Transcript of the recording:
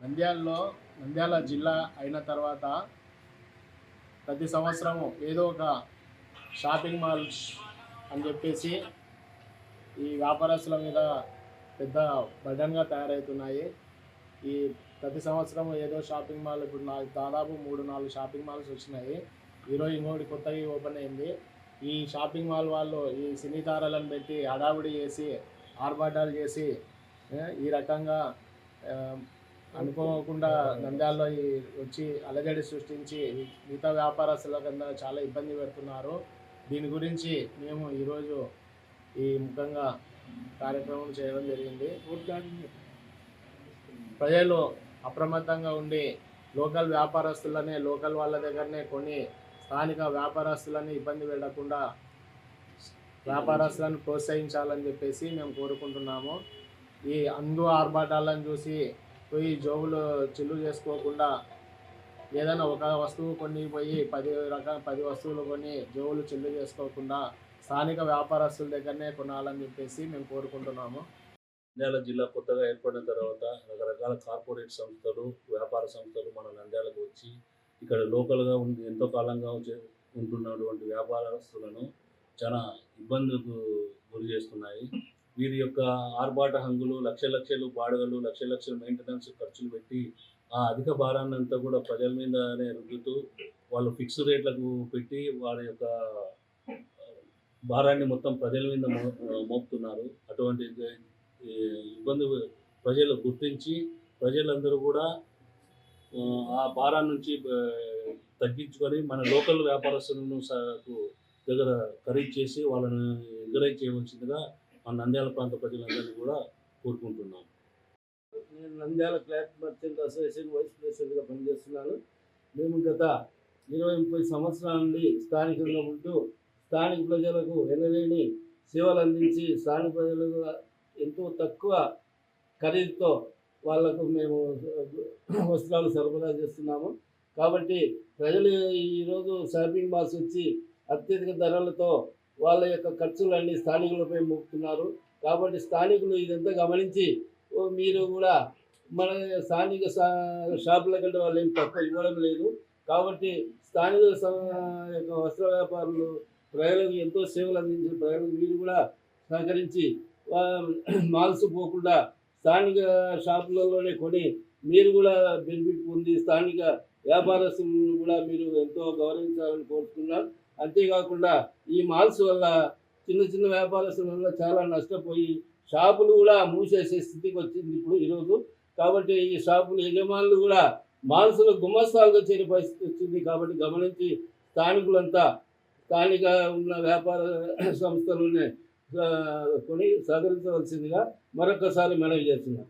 నంద్యాలలో నంద్యాల జిల్లా అయిన తర్వాత ప్రతి సంవత్సరం ఏదో ఒక షాపింగ్ మాల్ అని చెప్పేసి ఈ వ్యాపారస్తుల మీద పెద్ద బర్డన్గా తయారవుతున్నాయి. ఈ ప్రతి సంవత్సరం ఏదో షాపింగ్ మాల్ ఇప్పుడు నాకు దాదాపు మూడు నాలుగు షాపింగ్ మాల్స్ వచ్చినాయి. ఈరోజు ఇంకోటి కొత్తగా ఓపెన్ అయింది. ఈ షాపింగ్ మాల్ వాళ్ళు ఈ సినీతారాలను పెట్టి హడావుడి చేసి ఆర్భాటాలు చేసి ఈ రకంగా అనుకోకుండా నంద్యాలలో వచ్చి అలజడి సృష్టించి మిగతా వ్యాపారస్తుల కింద చాలా ఇబ్బంది పెడుతున్నారు. దీని గురించి మేము ఈరోజు ఈ ముఖంగా కార్యక్రమం చేయడం జరిగింది. ప్రజలు అప్రమత్తంగా ఉండి లోకల్ వ్యాపారస్తులనే లోకల్ వాళ్ళ దగ్గరనే కొని స్థానిక వ్యాపారస్తులని ఇబ్బంది పెట్టకుండా వ్యాపారస్తులను ప్రోత్సహించాలని చెప్పేసి మేము కోరుకుంటున్నాము. ఈ అందు ఆర్భాటాలను చూసి పోయి జోబులు చిల్లు చేసుకోకుండా ఏదైనా ఒక వస్తువు కొన్ని పోయి పది రకాల పది వస్తువులు కొని జోబులు చిల్లు చేసుకోకుండా స్థానిక వ్యాపారస్తుల దగ్గరనే కొనాలని చెప్పేసి మేము కోరుకుంటున్నాము. నంద్యాల జిల్లా కొత్తగా ఏర్పడిన తర్వాత రకరకాల కార్పొరేట్ సంస్థలు వ్యాపార సంస్థలు మన నంద్యాలకు వచ్చి ఇక్కడ లోకల్గా ఉండి ఎంతో కాలంగా చే- ఉంటున్నటువంటి వ్యాపారస్తులను చాలా ఇబ్బందులకు గురి చేస్తున్నాయి. వీరి యొక్క ఆర్భాట హంగులు లక్ష లక్షలు బాడుగలు లక్ష లక్షల మెయింటెనెన్స్ ఖర్చులు పెట్టి ఆ అధిక భారాన్ని అంతా కూడా ప్రజల మీదనే రుద్దుతూ వాళ్ళు ఫిక్స్ రేట్లకు పెట్టి వారి యొక్క భారాన్ని మొత్తం ప్రజల మీద మో- మోపుతున్నారు. అటువంటి ఇబ్బంది ప్రజలు గుర్తించి ప్రజలందరూ కూడా ఆ, ఆ నుంచి తగ్గించుకొని మన లోకల్ వ్యాపారస్తులను దగ్గర ఖరీదు చేసి వాళ్ళని ఎంకరేజ్ చేయవలసిందిగా మా నంద్యాల ప్రాంత ప్రజలందరినీ కూడా కోరుకుంటున్నాం. నేను Nandyal cloth merchant association vice ప్రెసిడెంట్గా పనిచేస్తున్నాను. మేము గత ఇరవై ముప్పై సంవత్సరాల నుండి స్థానికంగా ఉంటూ స్థానిక ప్రజలకు ఎనలేని సేవలు అందించి స్థానిక ప్రజలకు ఎంతో తక్కువ ఖరీదుతో వాళ్ళకు మేము వస్త్రాలు సరఫరా చేస్తున్నాము. కాబట్టి ప్రజలు ఈరోజు షాపింగ్ మాల్స్ వచ్చి అత్యధిక ధరలతో వాళ్ళ యొక్క ఖర్చులన్నీ స్థానికులపై మోపుతున్నారు. కాబట్టి స్థానికులు ఇదంతా గమనించి మీరు కూడా మన స్థానిక షాపుల కంటే వాళ్ళు ఏం తక్కువ ఇవ్వడం లేదు. కాబట్టి స్థానిక యొక్క వస్త్ర వ్యాపారులు ప్రజలకు ఎంతో సేవలు అందించిన ప్రజలకు మీరు కూడా సహకరించి మాల్స్ పోకుండా స్థానిక షాపులలోనే కొని మీరు కూడా బెనిఫిట్ పొంది స్థానిక వ్యాపారస్తులను కూడా మీరు ఎంతో గౌరవించాలని కోరుతున్నాను అంతేకాకుండా ఈ మాల్స్ వల్ల చిన్న చిన్న వ్యాపారస్తుల వల్ల చాలా నష్టపోయి షాపులు కూడా మూసేసే స్థితికి వచ్చింది ఇప్పుడు ఈరోజు. కాబట్టి ఈ షాపులు యజమానులు కూడా మాల్స్లో గుమస్తాలుగా చేరే పరిస్థితి వచ్చింది కాబట్టి గమనించి స్థానికులంతా స్థానిక ఉన్న వ్యాపార సంస్థలనే కొని సహకరించవలసిందిగా మరొకసారి మనవి చేస్తున్నాం.